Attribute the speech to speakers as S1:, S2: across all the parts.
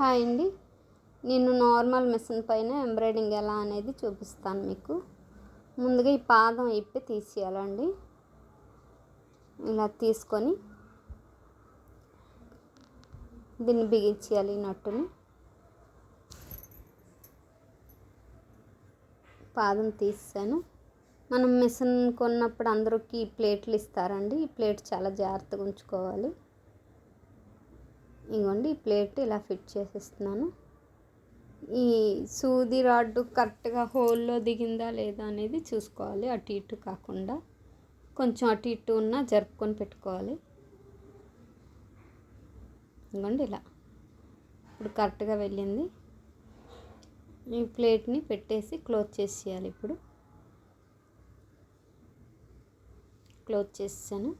S1: Hi అండి. నేను normal machine పైన ఎంబ్రాయిడింగ్ ఎలా అనేది చూపిస్తాను మీకు. ముందుగా ఈ పాదం ఇప్పి తీసేయాలండి. ఇలా తీసుకొని దీన్ని బిగించేయాలి ఈ నట్టుని. పాదం తీసాను మనం మిషన్ కొన్నప్పుడు అందరికీ ప్లేట్లు ఇస్తారండి. ఈ ప్లేట్ చాలా జాగ్రత్తగా ఉంచుకోవాలి. ఇగోండి ఈ ప్లేట్ ఇలా ఫిట్ చేసేస్తున్నాను. ఈ సూది రాడ్డు కరెక్ట్గా హోల్లో దిగిందా లేదా అనేది చూసుకోవాలి. అటు ఇటు కాకుండా కొంచెం అటు ఇటు ఉన్న జరుపుకొని పెట్టుకోవాలి. ఇదిగోండి ఇలా. ఇప్పుడు కరెక్ట్గా వెళ్ళింది. ఈ ప్లేట్ని పెట్టేసి క్లోజ్ చేసేయాలి ఇప్పుడు. క్లోజ్ చేసాను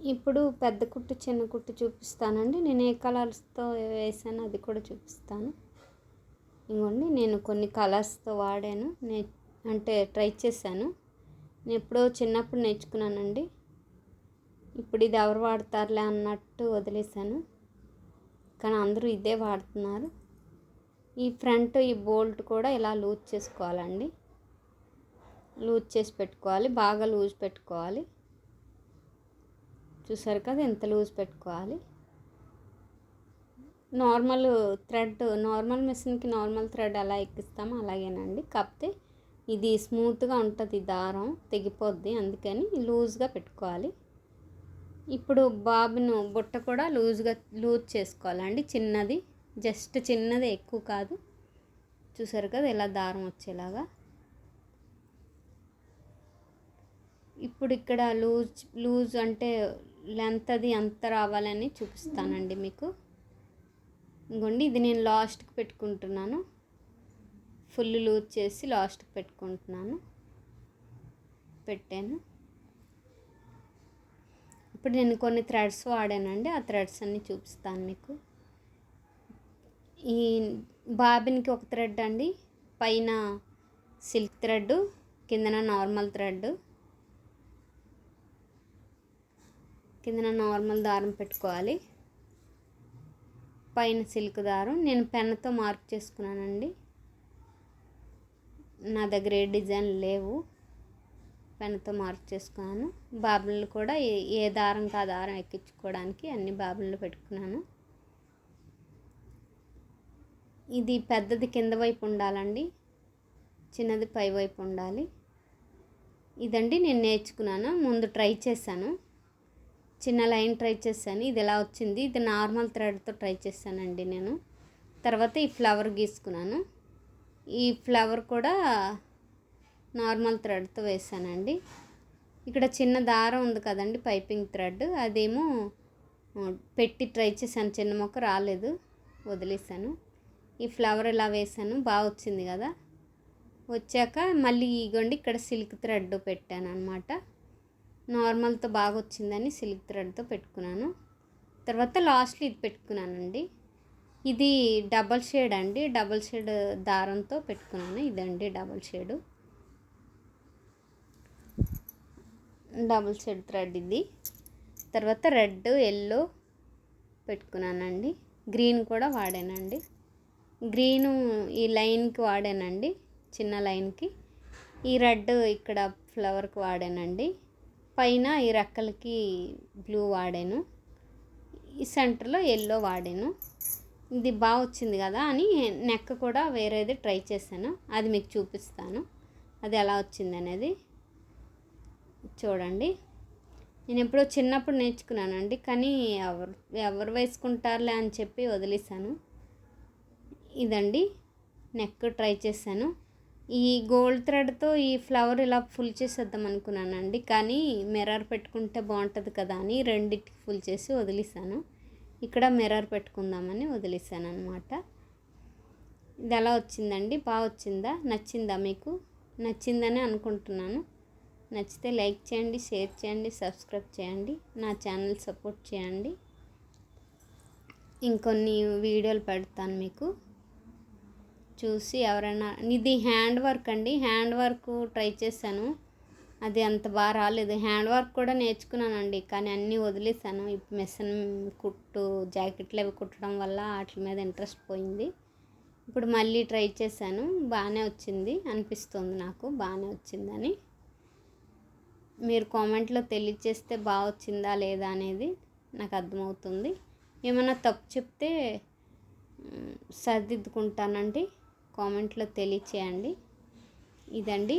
S1: ఇప్పుడు పెద్ద కుట్టు చిన్న కుట్టు చూపిస్తానండి. నేను ఏ కలర్స్తో వేసాను అది కూడా చూపిస్తాను. ఇంకోండి నేను కొన్ని కలర్స్తో వాడాను. నే అంటే ట్రై చేశాను. నేను ఎప్పుడో చిన్నప్పుడు నేర్చుకున్నానండి. ఇప్పుడు ఇది ఎవరు వాడతారులే అన్నట్టు వదిలేశాను. కానీ అందరూ ఇదే వాడుతున్నారు. ఈ ఫ్రంట్ ఈ బోల్ట్ కూడా ఇలా లూజ్ చేసుకోవాలండి. లూజ్ చేసి పెట్టుకోవాలి. బాగా లూజ్ పెట్టుకోవాలి. చూసారు కదా ఎంత లూజ్ పెట్టుకోవాలి. నార్మల్ థ్రెడ్ నార్మల్ మిషన్కి నార్మల్ థ్రెడ్ అలా ఎక్కిస్తామో అలాగేనండి. కాకపోతే ఇది స్మూత్గా ఉంటుంది దారం తెగిపోద్ది అందుకని లూజ్గా పెట్టుకోవాలి. ఇప్పుడు బాబును బుట్ట కూడా లూజ్గా లూజ్ చేసుకోవాలండి. చిన్నది జస్ట్ చిన్నది ఎక్కువ కాదు. చూసారు కదా ఇలా దారం వచ్చేలాగా. ఇప్పుడు ఇక్కడ లూజ్ లూజ్ అంటే లెంత్ అది ఎంత రావాలని చూపిస్తానండి మీకు. ఇంకోండి ఇది నేను లాస్ట్కి పెట్టుకుంటున్నాను. ఫుల్ లూజ్ చేసి లాస్ట్కి పెట్టుకుంటున్నాను. పెట్టాను. ఇప్పుడు నేను కొన్ని థ్రెడ్స్ వాడానండి. ఆ థ్రెడ్స్ అన్నీ చూపిస్తాను మీకు. ఈ బాబిన్కి ఒక థ్రెడ్ అండి. పైన సిల్క్ థ్రెడ్ కిందన నార్మల్ థ్రెడ్. కిందన నార్మల్ దారం పెట్టుకోవాలి. పైన సిల్క్ దారం. నేను పెన్తో మార్క్ చేసుకున్నానండి. నా దగ్గర ఏ డిజైన్ లేవు. పెన్తో మార్క్ చేసుకున్నాను. బాబులు కూడా ఏ దారంకి ఆ దారం ఎక్కించుకోవడానికి అన్ని బాబులు పెట్టుకున్నాను. ఇది పెద్దది కింద వైపు ఉండాలండి. చిన్నది పై వైపు ఉండాలి. ఇదండి నేను నేర్చుకున్నాను. ముందు ట్రై చేశాను. చిన్న లైన్ ట్రై చేశాను. ఇది ఎలా వచ్చింది? ఇది నార్మల్ థ్రెడ్తో ట్రై చేశానండి నేను. తర్వాత ఈ ఫ్లవర్ గీసుకున్నాను. ఈ ఫ్లవర్ కూడా నార్మల్ థ్రెడ్తో వేసానండి. ఇక్కడ చిన్న దారం ఉంది కదండి పైపింగ్ థ్రెడ్. అదేమో పెట్టి ట్రై చేశాను. చిన్న మొక్క రాలేదు వదిలేసాను ఈ ఫ్లవర్ ఇలా వేసాను? బాగా వచ్చింది కదా. వచ్చాక మళ్ళీ ఇగోండి ఇక్కడ సిల్క్ థ్రెడ్ పెట్టాను అనమాట నార్మల్తో బాగా వచ్చిందని సిల్క్ థ్రెడ్తో పెట్టుకున్నాను. తర్వాత లాస్ట్లో ఇది పెట్టుకున్నానండి. ఇది డబల్ షేడ్ అండి. డబల్ షేడ్ దారంతో పెట్టుకున్నాను. ఇదండి double shade. Double shade thread ఇది. తర్వాత రెడ్ ఎల్లో పెట్టుకున్నానండి. గ్రీన్ కూడా వాడానండి. గ్రీను ఈ లైన్కి వాడానండి. చిన్న లైన్కి. ఈ రెడ్ ఇక్కడ ఫ్లవర్కి వాడానండి. పైన ఈ రెక్కలకి బ్లూ వాడాను. ఈ సెంటర్లో ఎల్లో వాడాను. ఇది బాగా వచ్చింది కదా అని నెక్ కూడా వేరేది ట్రై చేశాను. అది మీకు చూపిస్తాను. అది ఎలా వచ్చింది అనేది చూడండి. నేను ఎప్పుడో చిన్నప్పుడు నేర్చుకున్నానండి కానీ ఎవరు ఎవరు వేసుకుంటారులే అని చెప్పి వదిలేసాను ఇదండి నెక్ ట్రై చేశాను. ఈ గోల్డ్ థ్రెడ్తో ఈ ఫ్లవర్ ఇలా ఫుల్ చేసేద్దాం అనుకున్నానండి. కానీ మిర్రర్ పెట్టుకుంటే బాగుంటుంది కదా అని రెండింటికి ఫుల్ చేసి వదిలేసాను. ఇక్కడ మిర్రర్ పెట్టుకుందామని వదిలేసాను అనమాట ఇది ఎలా వచ్చిందండి? బాగా వచ్చిందా? నచ్చిందా మీకు? నచ్చిందని అనుకుంటున్నాను. నచ్చితే లైక్ చేయండి షేర్ చేయండి సబ్స్క్రైబ్ చేయండి నా ఛానల్ సపోర్ట్ చేయండి. ఇంకొన్ని వీడియోలు పెడతాను మీకు. చూసి ఎవరైనా ఇది హ్యాండ్ వర్క్ అండి. హ్యాండ్ వర్క్ ట్రై చేశాను. అది అంత బాగా రాలేదు. హ్యాండ్ వర్క్ కూడా నేర్చుకున్నానండి. కానీ అన్నీ వదిలేసాను ఇప్పుడు మెషిన్ కుట్టు జాకెట్లు అవి కుట్టడం వల్ల వాటి మీద ఇంట్రెస్ట్ పోయింది. ఇప్పుడు మళ్ళీ ట్రై చేశాను. బాగానే వచ్చింది. అనిపిస్తుంది నాకు. బాగానే వచ్చిందని. మీరు కామెంట్లో తెలియచేస్తే బాగా వచ్చిందా లేదా అనేది నాకు అర్థమవుతుంది. ఏమైనా తప్పు చెప్తే సరిదిద్దుకుంటానండి. కామెంట్లో తెలియచేయండి. ఇదండి